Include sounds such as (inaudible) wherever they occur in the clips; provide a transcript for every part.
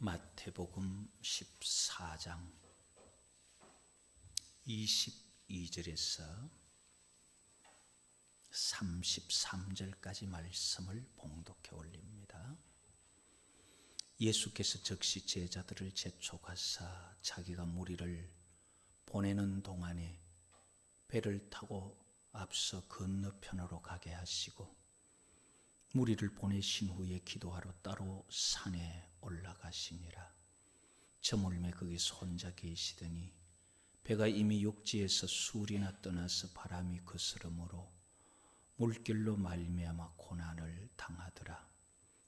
마태복음 14장 22절에서 33절까지 말씀을 봉독해 올립니다. 예수께서 즉시 제자들을 재촉하사 자기가 무리를 보내는 동안에 배를 타고 앞서 건너편으로 가게 하시고 무리를 보내신 후에 기도하러 따로 산에 올라가시니라. 저물매 거기서 혼자 계시더니 배가 이미 육지에서 술이나 떠나서 바람이 거스름으로 물길로 말미암아 고난을 당하더라.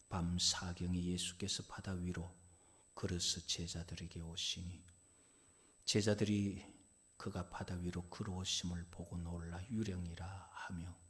밤 사경에 예수께서 바다 위로 걸어서 제자들에게 오시니 제자들이 그가 바다 위로 걸어오심을 보고 놀라 유령이라 하며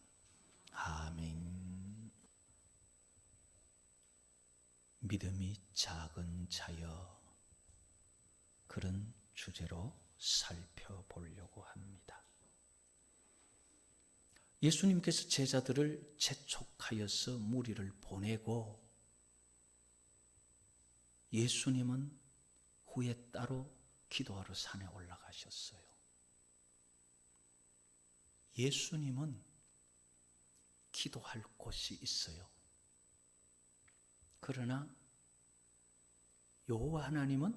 아멘. 믿음이 작은 자여 그런 주제로 살펴보려고 합니다. 예수님께서 제자들을 재촉하여서 무리를 보내고 예수님은 후에 따로 기도하러 산에 올라가셨어요. 예수님은 기도할 곳이 있어요. 그러나 여호와 하나님은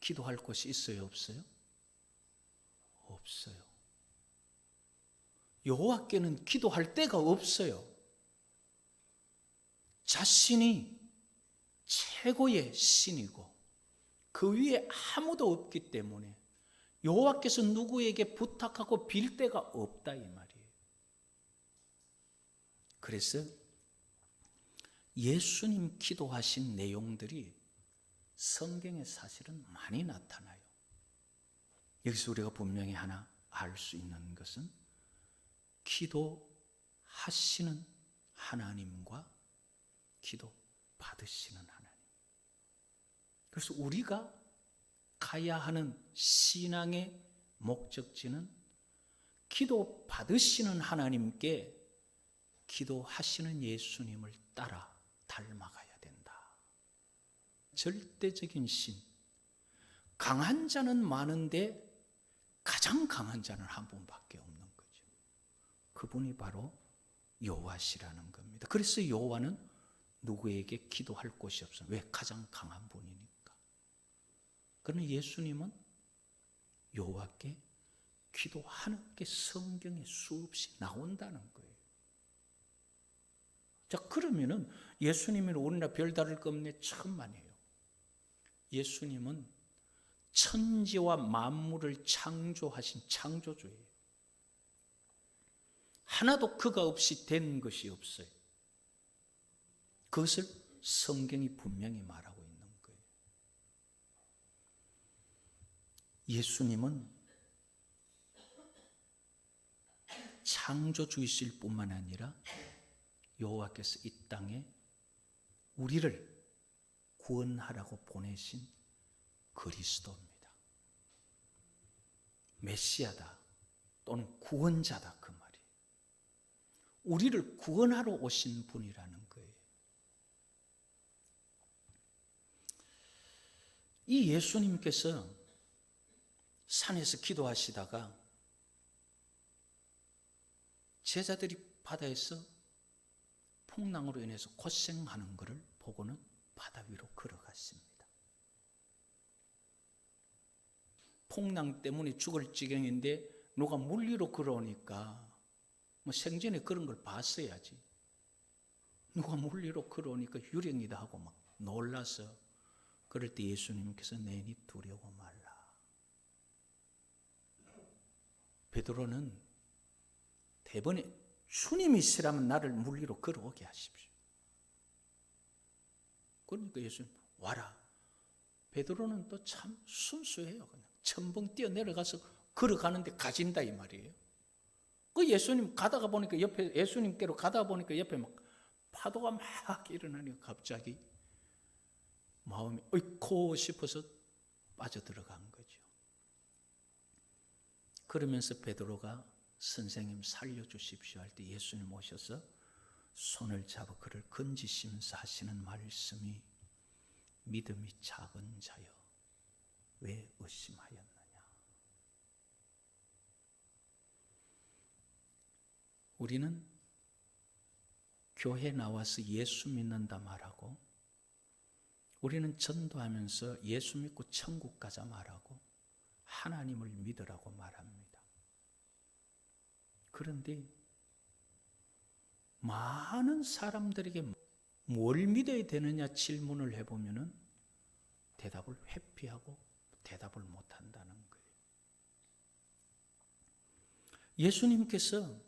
기도할 곳이 있어요, 없어요? 없어요. 여호와께는 기도할 데가 없어요. 자신이 최고의 신이고 그 위에 아무도 없기 때문에 여호와께서 누구에게 부탁하고 빌 데가 없다 이 말이에요. 그래서 예수님 기도하신 내용들이 성경에 사실은 많이 나타나요. 여기서 우리가 분명히 하나 알 수 있는 것은 기도하시는 하나님과 기도 받으시는 하나님. 그래서 우리가 가야 하는 신앙의 목적지는 기도 받으시는 하나님께 기도하시는 예수님을 따라 닮아가야 된다. 절대적인 신. 강한 자는 많은데 가장 강한 자는 한 분밖에 없는 거죠. 그분이 바로 여호와시라는 겁니다. 그래서 여호와는 누구에게 기도할 곳이 없어요. 왜? 가장 강한 분이니까. 그러나 예수님은 여호와께 기도하는 게 성경에 수없이 나온다는 거예요. 자, 그러면은 예수님은 우리나라 별다를 것 없네 천만이에요. 예수님은 천지와 만물을 창조하신 창조주예요. 하나도 그가 없이 된 것이 없어요. 그것을 성경이 분명히 말하고 있는 거예요. 예수님은 창조주이실 뿐만 아니라 여호와께서 이 땅에 우리를 구원하라고 보내신 그리스도입니다. 메시아다 또는 구원자다 그 말이. 우리를 구원하러 오신 분이라는 거예요. 이 예수님께서 산에서 기도하시다가 제자들이 바다에서 풍랑으로 인해서 고생하는 것을 보고는 바다 위로 걸어갔습니다. 폭랑 때문에 죽을 지경인데 누가 물리로 걸어오니까 뭐 생전에 그런 걸 봤어야지. 누가 물리로 걸어오니까 유령이다 하고 막 놀라서 그럴 때 예수님께서 내니 두려워 말라. 베드로는 대번에 주님이시라면 나를 물리로 걸어오게 하십시오. 그러니까 예수님 와라. 베드로는 또 참 순수해요. 그냥 첨벙 뛰어 내려가서 걸어가는데 가진다 이 말이에요. 그 예수님 가다가 보니까 옆에 예수님께로 가다 보니까 옆에 막 파도가 막 일어나니까 갑자기 마음이 어이코 싶어서 빠져 들어간 거죠. 그러면서 베드로가 선생님 살려주십시오 할 때 예수님 오셔서 손을 잡아 그를 건지시면서 하시는 말씀이 믿음이 작은 자여 왜 의심하였느냐 우리는 교회 나와서 예수 믿는다 말하고 우리는 전도하면서 예수 믿고 천국 가자 말하고 하나님을 믿으라고 말합니다. 그런데 많은 사람들에게 뭘 믿어야 되느냐 질문을 해보면은 대답을 회피하고 대답을 못한다는 거예요. 예수님께서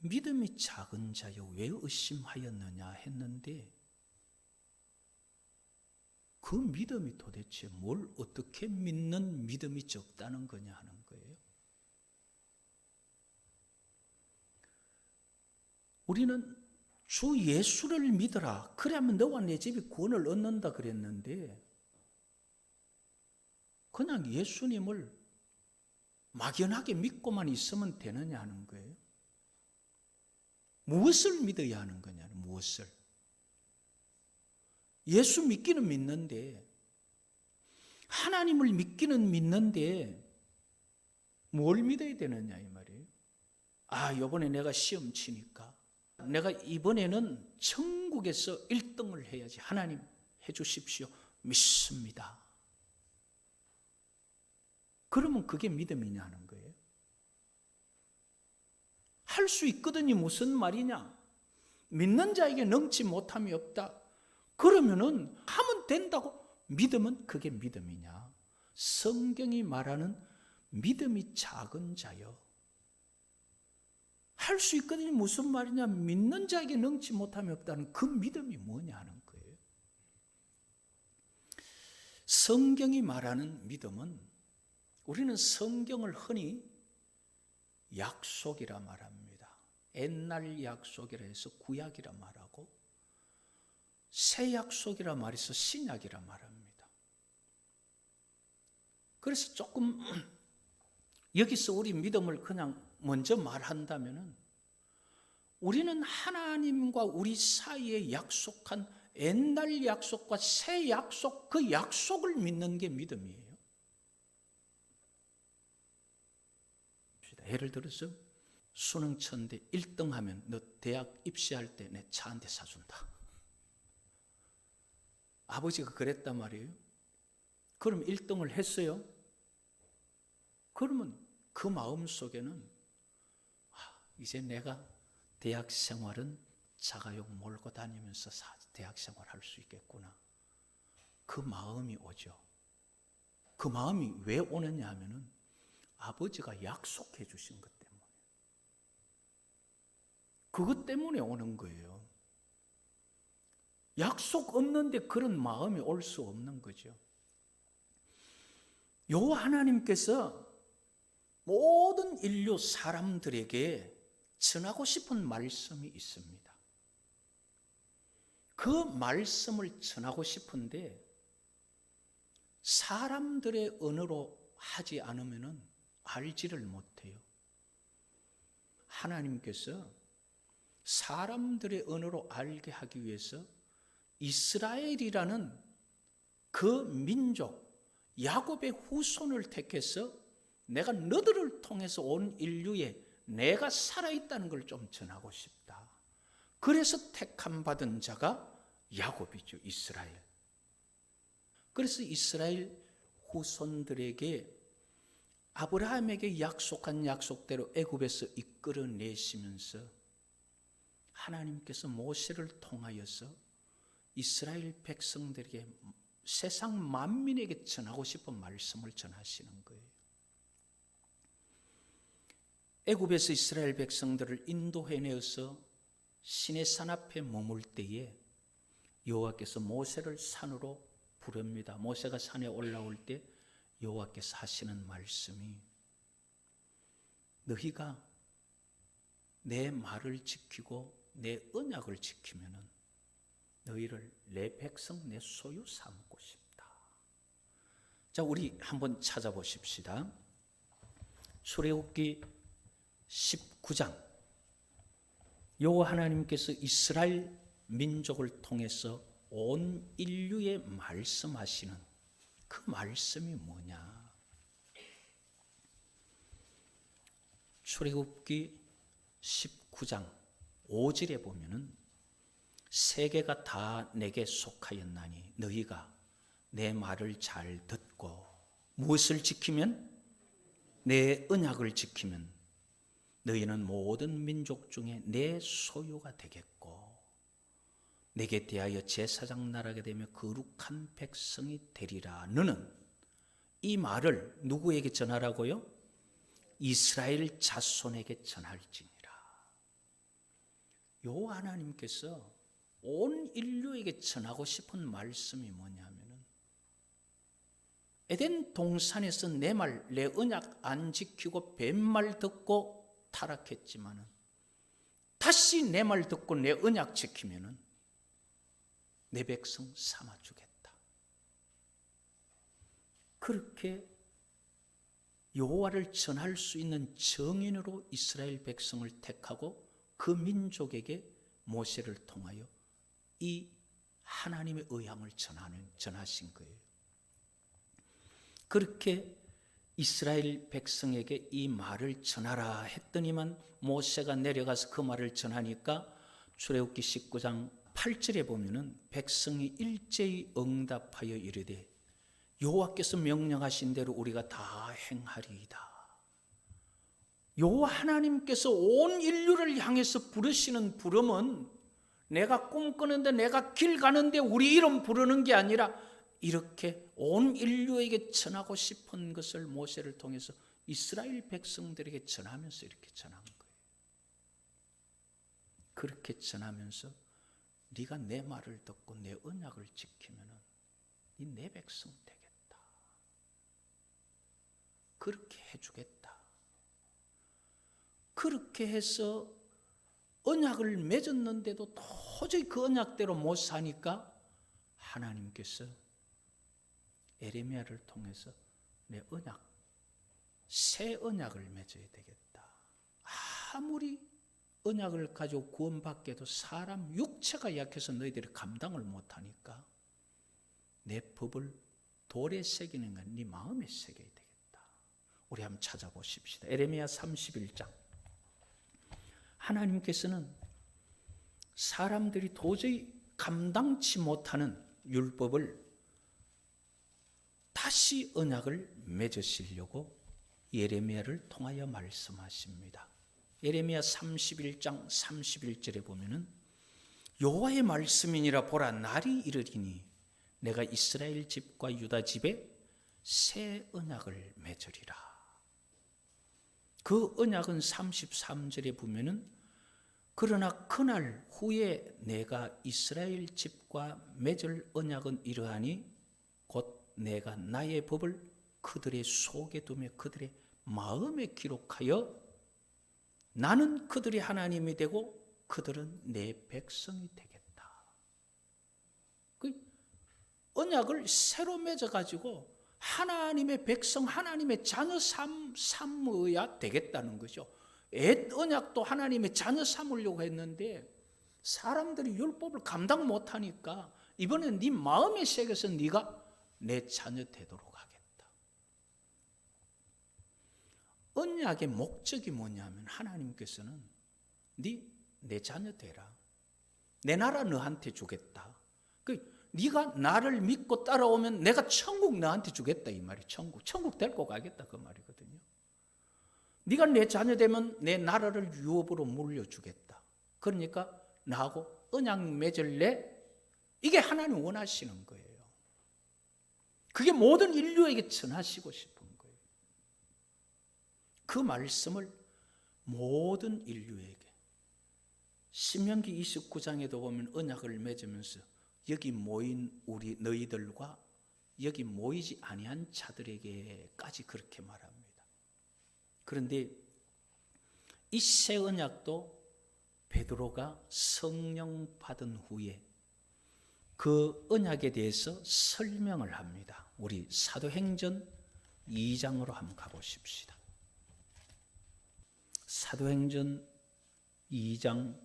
믿음이 작은 자여 왜 의심하였느냐 했는데 그 믿음이 도대체 뭘 어떻게 믿는 믿음이 적다는 거냐 하는 거예요. 우리는 주 예수를 믿어라. 그래야면 너와 내 집이 구원을 얻는다 그랬는데 그냥 예수님을 막연하게 믿고만 있으면 되느냐 하는 거예요. 무엇을 믿어야 하는 거냐? 무엇을? 예수 믿기는 믿는데 하나님을 믿기는 믿는데 뭘 믿어야 되느냐 이 말이에요. 아, 이번에 내가 시험 치니까 내가 이번에는 천국에서 1등을 해야지. 하나님 해 주십시오. 믿습니다. 그러면 그게 믿음이냐는 거예요. 할 수 있거든요. 무슨 말이냐? 믿는 자에게 능치 못함이 없다. 그러면은 하면 된다고 믿으면 그게 믿음이냐? 성경이 말하는 믿음이 작은 자요. 할 수 있거든요. 무슨 말이냐? 믿는 자에게 능치 못함이 없다는 그 믿음이 뭐냐 하는 거예요. 성경이 말하는 믿음은 우리는 성경을 흔히 약속이라 말합니다. 옛날 약속이라 해서 구약이라 말하고 새 약속이라 말해서 신약이라 말합니다. 그래서 조금 (clears throat) 여기서 우리 믿음을 그냥 먼저 말한다면은 우리는 하나님과 우리 사이에 약속한 옛날 약속과 새 약속 그 약속을 믿는 게 믿음이에요. 예를 들어서 수능 쳤는데 1등 하면 너 대학 입시할 때 내 차 한 대 사준다. 아버지가 그랬단 말이에요. 그럼 1등을 했어요. 그러면 그 마음 속에는 아, 이제 내가 대학 생활은 자가용 몰고 다니면서 대학 생활 할 수 있겠구나. 그 마음이 오죠. 그 마음이 왜 오느냐 하면은 아버지가 약속해 주신 것 때문에. 그것 때문에 오는 거예요. 약속 없는데 그런 마음이 올 수 없는 거죠. 요 하나님께서 모든 인류 사람들에게 전하고 싶은 말씀이 있습니다. 그 말씀을 전하고 싶은데 사람들의 언어로 하지 않으면 알지를 못해요. 하나님께서 사람들의 언어로 알게 하기 위해서 이스라엘이라는 그 민족, 야곱의 후손을 택해서 내가 너들을 통해서 온 인류에 내가 살아있다는 걸 좀 전하고 싶다. 그래서 택함 받은 자가 야곱이죠, 이스라엘. 그래서 이스라엘 후손들에게 아브라함에게 약속한 약속대로 애굽에서 이끌어내시면서 하나님께서 모세를 통하여서 이스라엘 백성들에게 세상 만민에게 전하고 싶은 말씀을 전하시는 거예요. 애굽에서 이스라엘 백성들을 인도해내어서 신의 산 앞에 머물 때에 여호와께서 모세를 산으로 부릅니다. 모세가 산에 올라올 때 여호와께서 하시는 말씀이 너희가 내 말을 지키고 내 언약을 지키면은 너희를 내 백성 내 소유 삼고 싶다. 자, 우리 한번 찾아보십시다. 출애굽기 19장 여호와 하나님께서 이스라엘 민족을 통해서 온 인류에 말씀하시는 그 말씀이 뭐냐? 출애굽기 19장 5절에 보면은 세계가 다 내게 속하였나니 너희가 내 말을 잘 듣고 무엇을 지키면 내 언약을 지키면 너희는 모든 민족 중에 내 소유가 되겠고 내게 대하여 제사장 나라가 되며 거룩한 백성이 되리라. 너는 이 말을 누구에게 전하라고요? 이스라엘 자손에게 전할지니라. 요 하나님께서 온 인류에게 전하고 싶은 말씀이 뭐냐면은 에덴 동산에서 내 말, 내 언약 안 지키고 뱀말 듣고 타락했지만은 다시 내 말 듣고 내 언약 지키면은 내 백성 삼아 주겠다. 그렇게 여호와를 전할 수 있는 정인으로 이스라엘 백성을 택하고 그 민족에게 모세를 통하여 이 하나님의 의향을 전하는 전하신 거예요. 그렇게 이스라엘 백성에게 이 말을 전하라 했더니만 모세가 내려가서 그 말을 전하니까 출애굽기 19장 8절에 보면은 백성이 일제히 응답하여 이르되 여호와께서 명령하신 대로 우리가 다 행하리이다. 여호와 하나님께서 온 인류를 향해서 부르시는 부름은 내가 꿈꾸는데 내가 길 가는데 우리 이름 부르는 게 아니라 이렇게 온 인류에게 전하고 싶은 것을 모세를 통해서 이스라엘 백성들에게 전하면서 이렇게 전한 거예요. 그렇게 전하면서 네가 내 말을 듣고 내 언약을 지키면은 네 백성 되겠다. 그렇게 해주겠다. 그렇게 해서 언약을 맺었는데도 도저히 그 언약대로 못 사니까 하나님께서 에레미야를 통해서 내 언약, 새 언약을 맺어야 되겠다. 아무리 언약을 가지고 구원받게도 사람 육체가 약해서 너희들이 감당을 못하니까 내 법을 돌에 새기는 건 네 마음에 새겨야 되겠다. 우리 한번 찾아보십시다. 에레미야 31장. 하나님께서는 사람들이 도저히 감당치 못하는 율법을 다시 언약을 맺으시려고 예레미야를 통하여 말씀하십니다. 예레미야 31장 31절에 보면은 여호와의 말씀이니라 보라 날이 이르리니 내가 이스라엘 집과 유다 집에 새 언약을 맺으리라. 그 언약은 33절에 보면은 그러나 그날 후에 내가 이스라엘 집과 맺을 언약은 이러하니 곧 내가 나의 법을 그들의 속에 두며 그들의 마음에 기록하여 나는 그들의 하나님이 되고 그들은 내 백성이 되겠다. 그 언약을 새로 맺어 가지고 하나님의 백성, 하나님의 자녀 삼, 삼어야 되겠다는 거죠. 옛 언약도 하나님의 자녀 삼으려고 했는데 사람들이 율법을 감당 못하니까 이번엔 네 마음에 새겨서 네가 내 자녀 되도록 하겠다. 언약의 목적이 뭐냐면 하나님께서는 네 내 자녀 되라. 내 나라 너한테 주겠다. 그 네가 나를 믿고 따라오면 내가 천국 너한테 주겠다 이 말이 천국. 천국 데리고 가겠다 그 말이거든요. 네가 내 자녀 되면 내 나라를 유업으로 물려주겠다. 그러니까 나하고 언약 맺을래? 이게 하나님 원하시는 거예요. 그게 모든 인류에게 전하시고 싶은 거예요. 그 말씀을 모든 인류에게 신명기 29장에도 보면 언약을 맺으면서 여기 모인 우리 너희들과 여기 모이지 아니한 자들에게까지 그렇게 말합니다. 그런데 이 새 언약도 베드로가 성령 받은 후에 그 언약에 대해서 설명을 합니다. 우리 사도행전 2장으로 한번 가보십시다. 사도행전 2장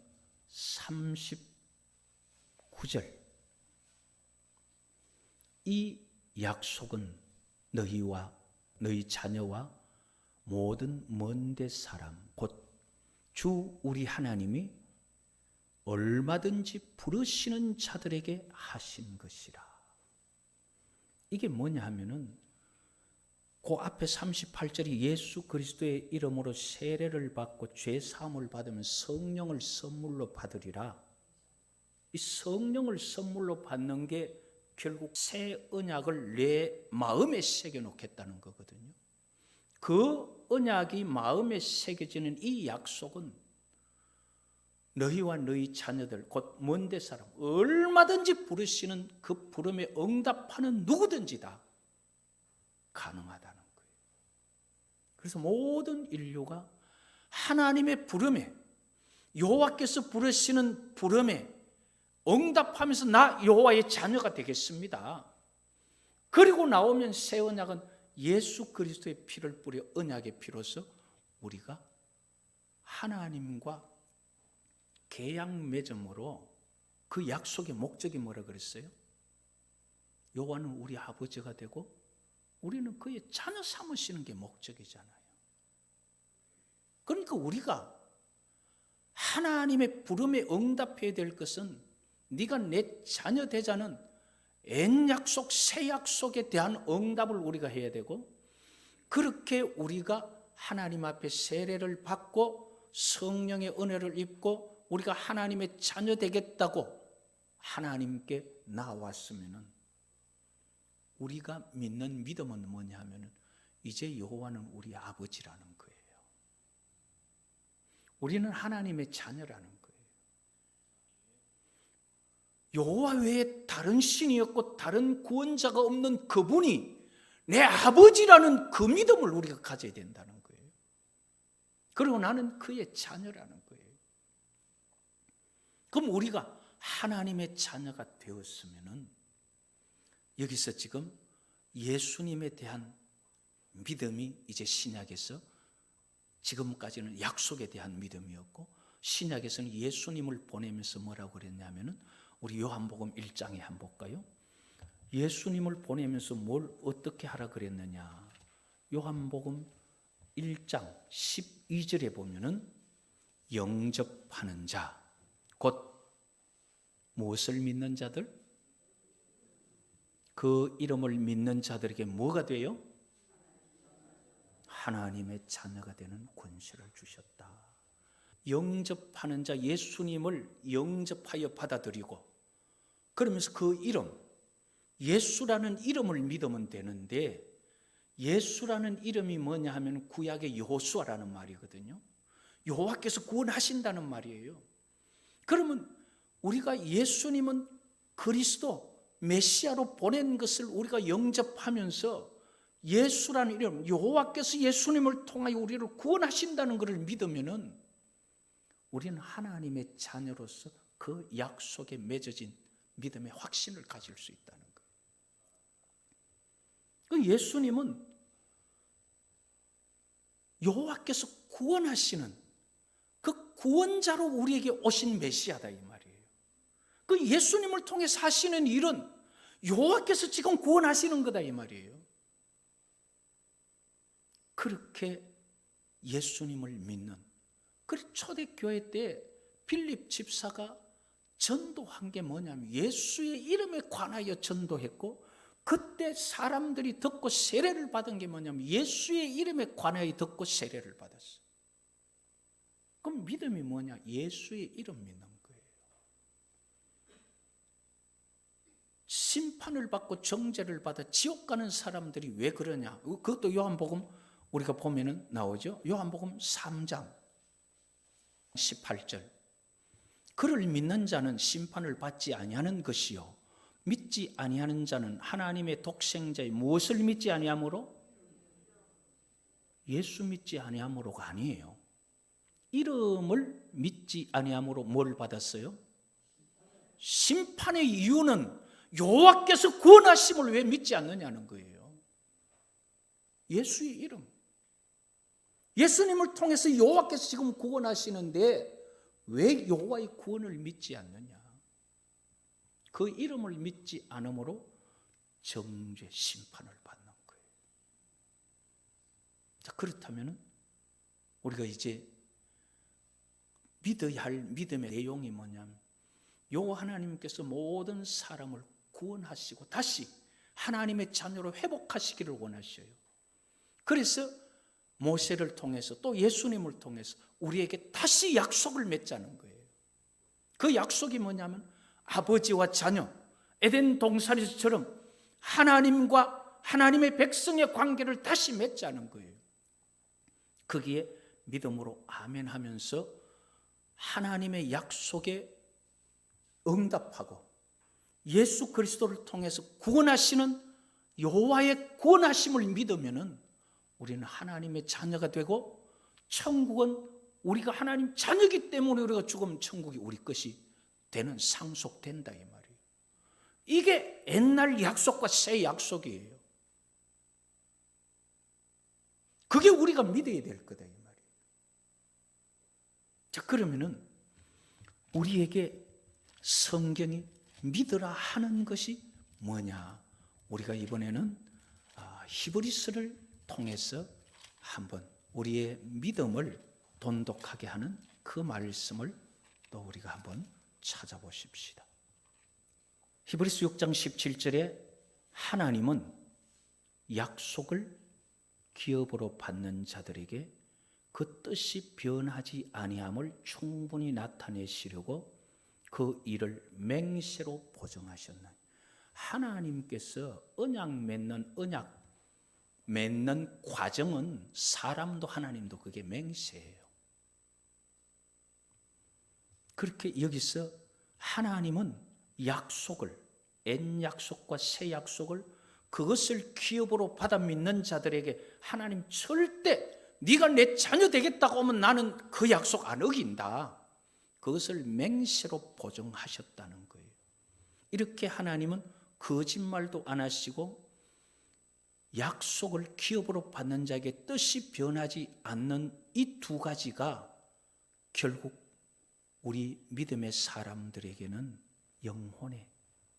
39절 이 약속은 너희와 너희 자녀와 모든 먼데 사람 곧 주 우리 하나님이 얼마든지 부르시는 자들에게 하신 것이라. 이게 뭐냐 하면은 그 앞에 38절이 예수 그리스도의 이름으로 세례를 받고 죄 사함을 받으면 성령을 선물로 받으리라. 이 성령을 선물로 받는 게 결국 새 언약을 내 마음에 새겨 놓겠다는 거거든요. 그 언약이 마음에 새겨지는 이 약속은 너희와 너희 자녀들 곧 먼데 사람 얼마든지 부르시는 그 부름에 응답하는 누구든지 다 가능하다는 거예요. 그래서 모든 인류가 하나님의 부름에 여호와께서 부르시는 부름에 응답하면서 나 여호와의 자녀가 되겠습니다. 그리고 나오면 새 언약은 예수 그리스도의 피를 뿌려 언약의 피로서 우리가 하나님과 계약 맺음으로 그 약속의 목적이 뭐라 그랬어요? 여호와는 우리 아버지가 되고 우리는 그의 자녀 삼으시는 게 목적이잖아요. 그러니까 우리가 하나님의 부름에 응답해야 될 것은 네가 내 자녀 되자는 옛 약속, 새 약속에 대한 응답을 우리가 해야 되고 그렇게 우리가 하나님 앞에 세례를 받고 성령의 은혜를 입고 우리가 하나님의 자녀 되겠다고 하나님께 나왔으면은 우리가 믿는 믿음은 뭐냐 하면은 이제 여호와는 우리 아버지라는 거예요. 우리는 하나님의 자녀라는 거예요. 여호와 외에 다른 신이 없고 다른 구원자가 없는 그분이 내 아버지라는 그 믿음을 우리가 가져야 된다는 거예요. 그리고 나는 그의 자녀라는 거예요. 그럼 우리가 하나님의 자녀가 되었으면은 여기서 지금 예수님에 대한 믿음이 이제 신약에서 지금까지는 약속에 대한 믿음이었고 신약에서는 예수님을 보내면서 뭐라고 그랬냐면은 우리 요한복음 1장에 한번 볼까요? 예수님을 보내면서 뭘 어떻게 하라 그랬느냐? 요한복음 1장 12절에 보면은 영접하는 자, 곧 무엇을 믿는 자들? 그 이름을 믿는 자들에게 뭐가 돼요? 하나님의 자녀가 되는 권세를 주셨다. 영접하는 자 예수님을 영접하여 받아들이고 그러면서 그 이름 예수라는 이름을 믿으면 되는데 예수라는 이름이 뭐냐 하면 구약의 여호수아라는 말이거든요. 여호와께서 구원하신다는 말이에요. 그러면 우리가 예수님은 그리스도 메시아로 보낸 것을 우리가 영접하면서 예수라는 이름, 여호와께서 예수님을 통하여 우리를 구원하신다는 것을 믿으면은 우리는 하나님의 자녀로서 그 약속에 맺어진 믿음의 확신을 가질 수 있다는 거예요. 그 예수님은 여호와께서 구원하시는 그 구원자로 우리에게 오신 메시아다 이 말이에요. 그 예수님을 통해 사시는 일은 여호와께서 지금 구원하시는 거다 이 말이에요. 그렇게 예수님을 믿는 그 초대교회 때 필립 집사가 전도한 게 뭐냐면 예수의 이름에 관하여 전도했고 그때 사람들이 듣고 세례를 받은 게 뭐냐면 예수의 이름에 관하여 듣고 세례를 받았어. 그럼 믿음이 뭐냐? 예수의 이름 믿는 거예요. 심판을 받고 정죄를 받아 지옥 가는 사람들이 왜 그러냐? 그것도 요한복음 우리가 보면은 나오죠. 요한복음 3장 18절. 그를 믿는 자는 심판을 받지 아니하는 것이요 믿지 아니하는 자는 하나님의 독생자의 무엇을 믿지 아니하므로 예수 믿지 아니하므로가 아니에요. 이름을 믿지 아니하므로 뭘 받았어요? 심판의 이유는 여호와께서 구원하심을 왜 믿지 않느냐는 거예요. 예수의 이름. 예수님을 통해서 여호와께서 지금 구원하시는데 왜 여호와의 구원을 믿지 않느냐? 그 이름을 믿지 않으므로 정죄 심판을 받는 거예요. 자, 그렇다면 우리가 이제 믿어야 할 믿음의 내용이 뭐냐면 요 하나님께서 모든 사람을 구원하시고 다시 하나님의 자녀로 회복하시기를 원하셔요. 그래서 모세를 통해서 또 예수님을 통해서 우리에게 다시 약속을 맺자는 거예요. 그 약속이 뭐냐면 아버지와 자녀, 에덴 동산에서처럼 하나님과 하나님의 백성의 관계를 다시 맺자는 거예요. 거기에 믿음으로 아멘 하면서 하나님의 약속에 응답하고 예수 그리스도를 통해서 구원하시는 여호와의 구원하심을 믿으면은 우리는 하나님의 자녀가 되고 천국은 우리가 하나님 자녀기 때문에 우리가 죽으면 천국이 우리 것이 되는 상속된다 이 말이에요. 이게 옛날 약속과 새 약속이에요. 그게 우리가 믿어야 될 거다. 자 그러면은 우리에게 성경이 믿으라 하는 것이 뭐냐? 우리가 이번에는 아, 히브리스를 통해서 한번 우리의 믿음을 돈독하게 하는 그 말씀을 또 우리가 한번 찾아보십시다. 히브리스 6장 17절에 하나님은 약속을 기업으로 받는 자들에게 그 뜻이 변하지 아니함을 충분히 나타내시려고 그 일을 맹세로 보정하셨나니 하나님께서 언약 맺는 언약 맺는 과정은 사람도 하나님도 그게 맹세예요. 그렇게 여기서 하나님은 약속을 옛 약속과 새 약속을 그것을 기업으로 받아 믿는 자들에게 하나님 절대 네가 내 자녀 되겠다고 하면 나는 그 약속 안 어긴다. 그것을 맹세로 보정하셨다는 거예요. 이렇게 하나님은 거짓말도 안 하시고 약속을 기업으로 받는 자에게 뜻이 변하지 않는 이 두 가지가 결국 우리 믿음의 사람들에게는 영혼의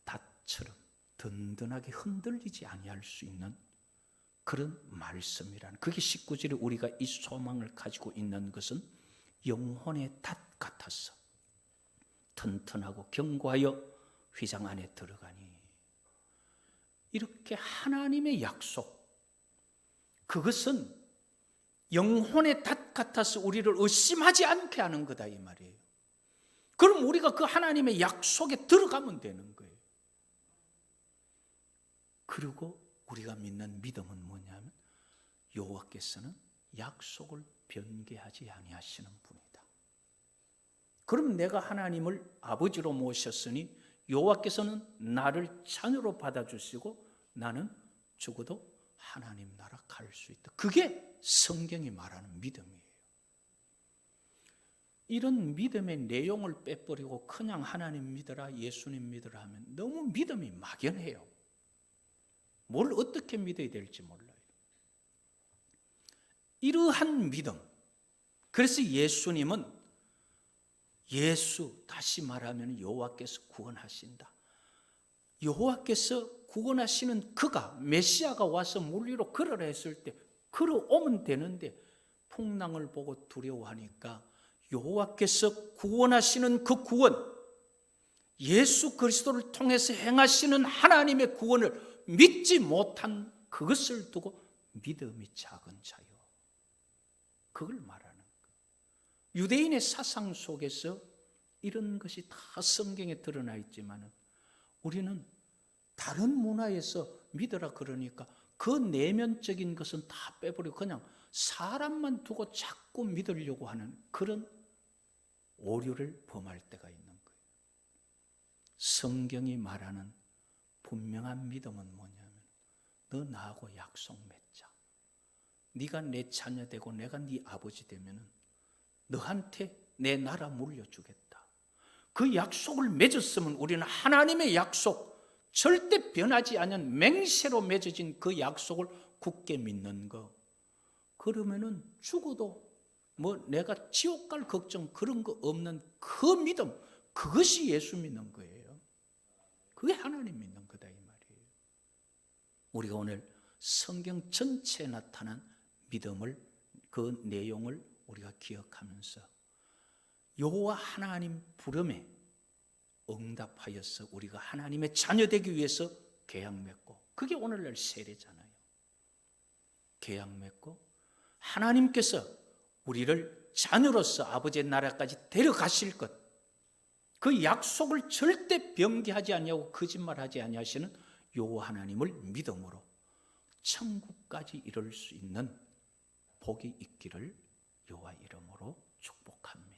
닷처럼 든든하게 흔들리지 아니할 수 있는 그런 말씀이라는 그게 19절에 우리가 이 소망을 가지고 있는 것은 영혼의 닷 같았어. 튼튼하고 견고하여 휘장 안에 들어가니 이렇게 하나님의 약속 그것은 영혼의 닷 같아서 우리를 의심하지 않게 하는 거다 이 말이에요. 그럼 우리가 그 하나님의 약속에 들어가면 되는 거예요. 그리고 우리가 믿는 믿음은 뭐냐면 여호와께서는 약속을 변개하지 아니하시는 분이다. 그럼 내가 하나님을 아버지로 모셨으니 여호와께서는 나를 자녀로 받아주시고 나는 죽어도 하나님 나라 갈 수 있다. 그게 성경이 말하는 믿음이에요. 이런 믿음의 내용을 빼버리고 그냥 하나님 믿어라, 예수님 믿어라 하면 너무 믿음이 막연해요. 뭘 어떻게 믿어야 될지 몰라요. 이러한 믿음. 그래서 예수님은 예수 다시 말하면 여호와께서 구원하신다. 여호와께서 구원하시는 그가 메시아가 와서 물리로 걸으라 했을 때 걸어오면 되는데 풍랑을 보고 두려워하니까 여호와께서 구원하시는 그 구원 예수 그리스도를 통해서 행하시는 하나님의 구원을 믿지 못한 그것을 두고 믿음이 작은 자요. 그걸 말하는 거. 유대인의 사상 속에서 이런 것이 다 성경에 드러나 있지만 우리는 다른 문화에서 믿어라 그러니까 그 내면적인 것은 다 빼버리고 그냥 사람만 두고 자꾸 믿으려고 하는 그런 오류를 범할 때가 있는 거예요. 성경이 말하는 분명한 믿음은 뭐냐면 너 나하고 약속 맺자. 네가 내 자녀 되고 내가 네 아버지 되면은 너한테 내 나라 물려주겠다. 그 약속을 맺었으면 우리는 하나님의 약속 절대 변하지 않은 맹세로 맺어진 그 약속을 굳게 믿는 거. 그러면은 죽어도 뭐 내가 지옥 갈 걱정 그런 거 없는 그 믿음 그것이 예수 믿는 거예요. 그게 하나님 믿는 거다 이 말이에요. 우리가 오늘 성경 전체에 나타난 믿음을 그 내용을 우리가 기억하면서 여호와 하나님 부름에 응답하여서 우리가 하나님의 자녀 되기 위해서 계약 맺고 그게 오늘날 세례잖아요. 계약 맺고 하나님께서 우리를 자녀로서 아버지의 나라까지 데려가실 것. 그 약속을 절대 변개하지 아니하고 거짓말하지 아니하시는 여호와 하나님을 믿음으로 천국까지 이룰 수 있는 복이 있기를 여호와 이름으로 축복합니다.